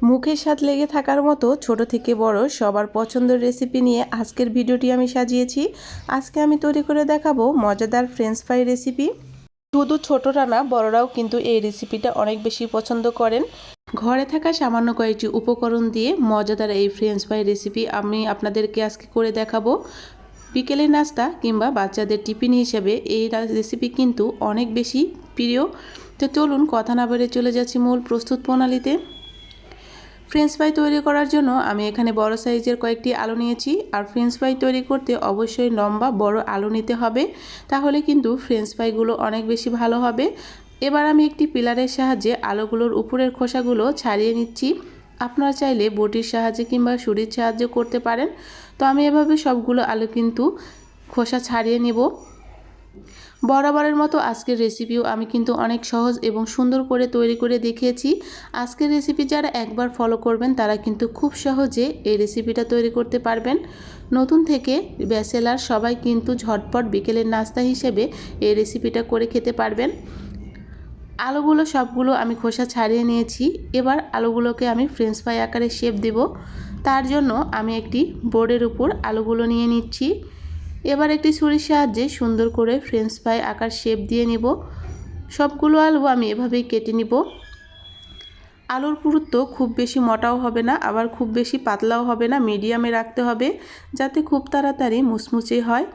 মুখে স্বাদ লেগে থাকার মতো ছোট থেকে বড় সবার পছন্দের রেসিপি নিয়ে আজকের ভিডিওটি আমি সাজিয়েছি। আজকে আমি তৈরি করে দেখাবো মজাদার ফ্রেঞ্চ ফ্রাই রেসিপি শুধু ছোটরা না, বড়রাও কিন্তু এই রেসিপিটা অনেক বেশি পছন্দ করেন। ঘরে থাকা সামান্য কয়েকটি উপকরণ দিয়ে মজাদার এই ফ্রেঞ্চ ফ্রাই রেসিপি আমি আপনাদেরকে আজকে করে দেখাবো। বিকেলের নাস্তা কিংবা বাচ্চাদের টিফিন হিসেবে এই রেসিপি কিন্তু অনেক বেশি প্রিয়। তো চলুন কথা না বেড়ে চলে যাচ্ছি মূল প্রস্তুত প্রণালীতে। ফ্রেঞ্চ ফ্রাই তৈরি করার জন্য আমি এখানে বড় সাইজের কয়েকটি আলু নিয়েছি। আর ফ্রেঞ্চ ফ্রাই তৈরি করতে অবশ্যই লম্বা, বড় আলু নিতে হবে। তাহলে কিন্তু ফ্রেঞ্চ ফ্রাইগুলো অনেক বেশি ভালো হবে। এবার আমি একটি পিলারের সাহায্যে আলুগুলোর উপরের খোসাগুলো ছাড়িয়ে নিচ্ছি। আপনারা চাইলে বটির সাহায্যে কিংবা সুরির সাহায্যে করতে পারেন। তো আমি এভাবে সবগুলো আলু কিন্তু খোসা ছাড়িয়ে নেব। বরাবরের মতো আজকের রেসিপিও আমি কিন্তু অনেক সহজ এবং সুন্দর করে তৈরি করে দেখিয়েছি। আজকের রেসিপি যারা একবার ফলো করবেন, তারা কিন্তু খুব সহজে এই রেসিপিটা তৈরি করতে পারবেন। নতুন থেকে ব্যাচেলার সবাই কিন্তু ঝটপট বিকেলের নাস্তা হিসেবে এই রেসিপিটা করে খেতে পারবেন। আলুগুলো সবগুলো আমি খোসা ছাড়িয়ে নিয়েছি। এবার আলুগুলোকে আমি ফ্রেঞ্চ ফ্রাই আকারে শেপ দেব। তার জন্য আমি একটি বোর্ডের উপর আলুগুলো নিয়ে নিচ্ছি। এবার একটি ছুরির সাহায্যে সুন্দর করে ফ্রেঞ্চ ফ্রাই আকার শেপ দিয়ে নিব। সবগুলো আলু আমি এভাবেই কেটে নিব। আলুর পুরুত্ব খুব বেশি মোটাও হবে না, আবার খুব বেশি পাতলাও হবে না মিডিয়ামে রাখতে হবে যাতে খুব তাড়াতাড়ি মুচমুচে হয়।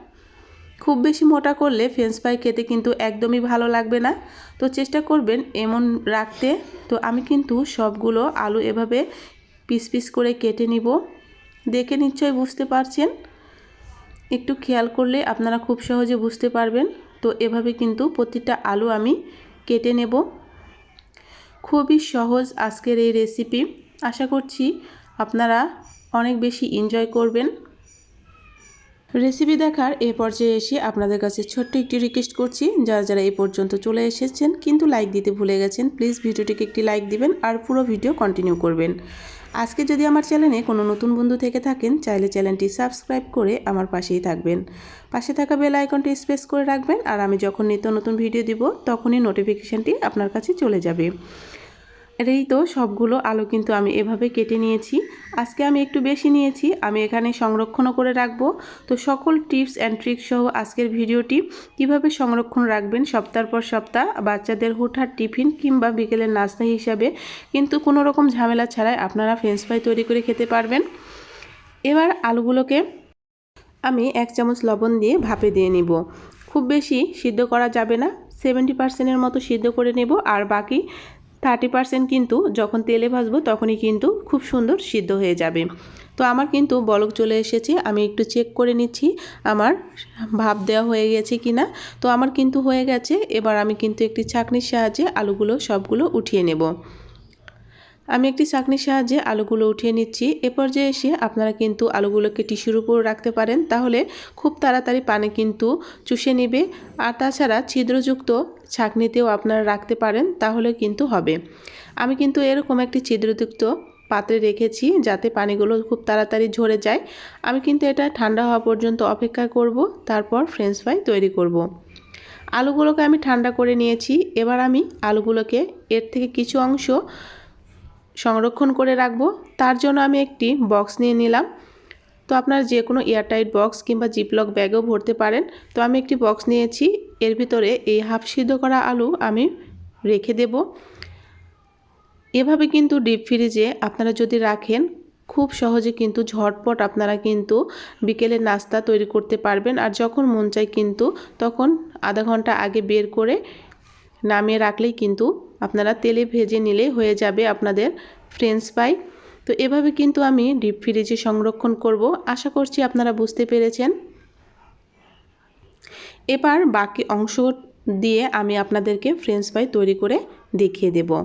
খুব বেশি মোটা করলে ফ্রেঞ্চ ফ্রাই খেতে কিন্তু একদমই ভালো লাগবে না। তো চেষ্টা করবেন এমন রাখতে। তো আমি কিন্তু সবগুলো আলু এভাবে পিস পিস করে কেটে নিব। দেখে নিশ্চয়ই বুঝতে পারছেন। একটু খেয়াল করলে আপনারা খুব সহজে বুঝতে পারবেন। তো এভাবে কিন্তু প্রতিটা আলু আমি কেটে নেব। খুবই সহজ আজকের এই রেসিপি আশা করছি আপনারা অনেক বেশি এনজয় করবেন। রেসিপি দেখার এ পর্যায়ে এসে আপনাদের কাছে ছোট্ট একটি রিকোয়েস্ট করছি। যারা যারা এই পর্যন্ত চলে এসেছেন, কিন্তু লাইক দিতে ভুলে গেছেন প্লিজ ভিডিওটিকে একটি লাইক দিবেন আর পুরো ভিডিও কন্টিনিউ করবেন। আজকে যদি আমার চ্যানেলে কোনো নতুন বন্ধু থেকে থাকেন, চাইলে চ্যানেলটি সাবস্ক্রাইব করে আমার পাশেই থাকবেন। পাশে থাকা বেল আইকনটি স্পেস করে রাখবেন, আর আমি যখন নিত্য নতুন ভিডিও দিব, তখনই নোটিফিকেশানটি আপনার কাছে চলে যাবে। এই তো সবগুলো আলু কিন্তু আমি এভাবে কেটে নিয়েছি। আজকে আমি একটু বেশি নিয়েছি, আমি এখানে সংরক্ষণও করে রাখব। তো সকল টিপস অ্যান্ড ট্রিক্স সহ আজকের ভিডিওটি কীভাবে সংরক্ষণ রাখবেন সপ্তাহ পর সপ্তাহ, বাচ্চাদের হুটহাট টিফিন কিংবা বিকেলের নাস্তা হিসাবে কিন্তু কোনো রকম ঝামেলা ছাড়াই আপনারা ফ্রেঞ্চ ফ্রাই তৈরি করে খেতে পারবেন। এবার আলুগুলোকে আমি এক চামচ লবণ দিয়ে ভাপে দিয়ে নিব। খুব বেশি সিদ্ধ করা যাবে না সেভেন্টি পার্সেন্টের মতো সিদ্ধ করে নেব, আর বাকি থার্টি পার্সেন্ট কিন্তু যখন তেলে ভাজবো তখনই কিন্তু খুব সুন্দর সিদ্ধ হয়ে যাবে। তো আমার কিন্তু বলক চলে এসেছে, আমি একটু চেক করে নিচ্ছি, আমার ভাব দেওয়া হয়ে গেছে কি না তো আমার কিন্তু হয়ে গেছে, এবার আমি কিন্তু একটি ছাঁকনির সাহায্যে আলুগুলো সবগুলো উঠিয়ে নেব। আমি একটি চাকনির সাহায্যে আলুগুলো উঠিয়ে নিচ্ছি। এ পর্যায়ে এসে আপনারা কিন্তু আলুগুলোকে টিস্যুর উপর রাখতে পারেন। তাহলে খুব তাড়াতাড়ি পানি কিন্তু চুষে নেবে। আর তাছাড়া ছিদ্রযুক্ত ছাকনিতেও আপনারা রাখতে পারেন, তাহলে কিন্তু হবে। আমি কিন্তু এরকম একটি ছিদ্রযুক্ত পাত্রে রেখেছি যাতে পানিগুলো খুব তাড়াতাড়ি ঝরে যায়। আমি কিন্তু এটা ঠান্ডা হওয়া পর্যন্ত অপেক্ষা করব, তারপর ফ্রেঞ্চ ফ্রাই তৈরি করব। আলুগুলোকে আমি ঠান্ডা করে নিয়েছি। এবার আমি আলুগুলোকে এর থেকে কিছু অংশ সংরক্ষণ করে রাখব। তার জন্য আমি একটি বক্স নিয়ে নিলাম। তো আপনার যে কোনো এয়ারটাইট বক্স কিংবা জিপলক ব্যাগও ভরতে পারেন। তো আমি একটি বক্স নিয়েছি। এর ভিতরে এই হাফ সিদ্ধ করা আলু আমি রেখে দেব। এভাবে কিন্তু ডিপ ফ্রিজে আপনারা যদি রাখেন, খুব সহজে কিন্তু ঝটপট আপনারা কিন্তু বিকেলের নাস্তা তৈরি করতে পারবেন। আর যখন মন চায় কিন্তু, তখন আধা ঘণ্টা আগে বের করে নামিয়ে রাখলেই কিন্তু আপনারা তেলে ভেজে নিলে হয়ে যাবে আপনাদের ফ্রেঞ্চ ফ্রাই তো এভাবে কিন্তু আমি ডিপ ফ্রিজে সংরক্ষণ করব। আশা করছি আপনারা বুঝতে পেরেছেন। এবার বাকি অংশ দিয়ে আমি আপনাদেরকে ফ্রেঞ্চ ফ্রাই তৈরি করে দেখিয়ে দেবো।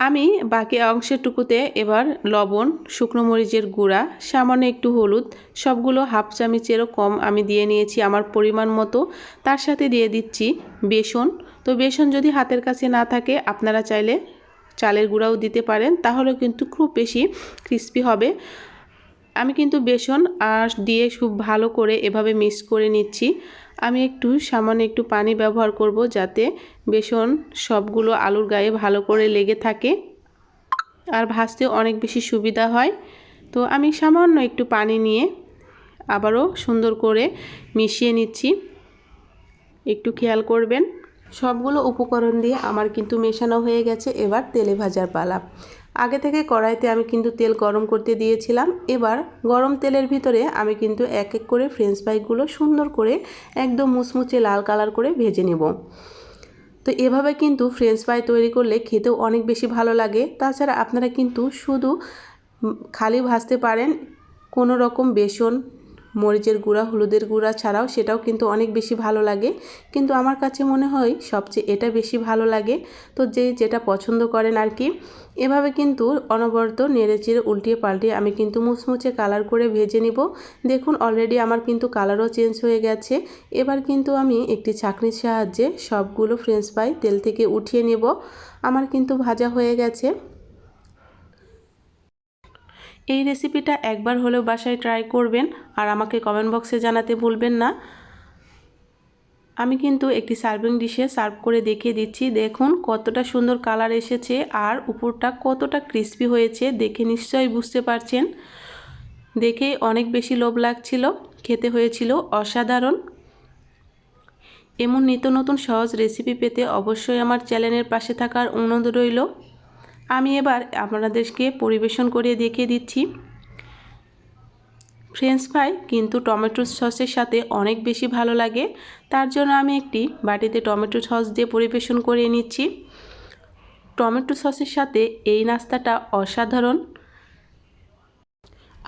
আমি বাকি অংশেরটুকুতে এবার লবণ, শুকনো মরিচের গুঁড়া, সামান্য একটু হলুদ, সবগুলো হাফ চামিচেরও কম আমি দিয়ে নিয়েছি আমার পরিমাণ মতো। তার সাথে দিয়ে দিচ্ছি বেসন। তো বেসন যদি হাতের কাছে না থাকে, আপনারা চাইলে চালের গুঁড়াও দিতে পারেন তাহলে কিন্তু খুব বেশি ক্রিস্পি হবে। আমি কিন্তু বেসন আর দিয়ে খুব ভালো করে এভাবে মিক্স করে নিচ্ছি। আমি একটু সামান্য একটু পানি ব্যবহার করব যাতে বেসন সবগুলো আলুর গায়ে ভালো করে লেগে থাকে আর ভাজতে অনেক বেশি সুবিধা হয়। তো আমি সামান্য একটু পানি নিয়ে আবারও সুন্দর করে মিশিয়ে নিচ্ছি। একটু খেয়াল করবেন, সবগুলো উপকরণ দিয়ে আমার কিন্তু মেশানো হয়ে গেছে এবার তেলে ভাজার পালা। আগে থেকে কড়াইতে আমি কিন্তু তেল গরম করতে দিয়েছিলাম। এবার গরম তেলের ভিতরে আমি কিন্তু এক এক করে ফ্রেঞ্চ ফ্রাইগুলো সুন্দর করে একদম মুচমুচে লাল কালার করে ভেজে নেব। তো এভাবে কিন্তু ফ্রেঞ্চ ফ্রাই তৈরি করলে খেতেও অনেক বেশি ভালো লাগে। তাছাড়া আপনারা কিন্তু শুধু খালি ভাজতে পারেন। কোনো রকম বেসন মরিচের গুঁড়া, হলুদের গুঁড়া ছাড়াও সেটাও কিন্তু অনেক বেশি ভালো লাগে। কিন্তু আমার কাছে মনে হয় সবচেয়ে এটা বেশি ভালো লাগে। তো যে যেটা পছন্দ করেন আর কি। এভাবে কিন্তু অনবরত নেড়ে চেড়ে উল্টিয়ে পাল্টিয়ে আমি কিন্তু মুচমুচে কালার করে ভেজে নিব। দেখুন অলরেডি আমার কিন্তু কালারও চেঞ্জ হয়ে গেছে। এবার কিন্তু আমি একটি ছাঁকনির সাহায্যে সবগুলো ফ্রেঞ্চ ফ্রাই তেল থেকে উঠিয়ে নেব। আমার কিন্তু ভাজা হয়ে গেছে। এই রেসিপিটা একবার হলেও বাসায় ট্রাই করবেন আর আমাকে কমেন্ট বক্সে জানাতে ভুলবেন না। আমি কিন্তু একটি সার্ভিং ডিশে সার্ভ করে দেখিয়ে দিচ্ছি। দেখুন কতটা সুন্দর কালার এসেছে আর উপরটা কতটা ক্রিস্পি হয়েছে দেখে নিশ্চয়ই বুঝতে পারছেন। দেখে অনেক বেশি লোভ লাগছিল, খেতে হয়েছিল অসাধারণ। এমন নিত্য নতুন সহজ রেসিপি পেতে অবশ্যই আমার চ্যানেলের পাশে থাকার অনুরোধ রইল। আমি এবার আপনাদেরকে পরিবেশন করে দেখিয়ে দিচ্ছি। ফ্রেঞ্চ ফ্রাই কিন্তু টমেটো সসের সাথে অনেক বেশি ভালো লাগে। তার জন্য আমি একটি বাটিতে টমেটো সস দিয়ে পরিবেশন করে নিচ্ছি। টমেটো সসের সাথে এই নাস্তাটা অসাধারণ।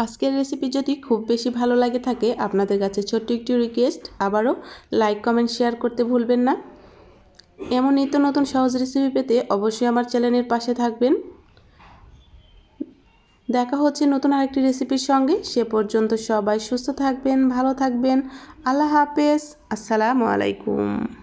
আজকের রেসিপি যদি খুব বেশি ভালো লাগে থাকে, আপনাদের কাছে ছোট্ট একটি রিকোয়েস্ট আবারও লাইক কমেন্ট শেয়ার করতে ভুলবেন না। এমন নিত্য নতুন সহজ রেসিপি পেতে অবশ্যই আমার চ্যানেলের পাশে থাকবেন। দেখা হচ্ছে নতুন আরেকটি রেসিপির সঙ্গে। সে পর্যন্ত সবাই সুস্থ থাকবেন, ভালো থাকবেন। আল্লাহ হাফেজ। আসসালামু আলাইকুম।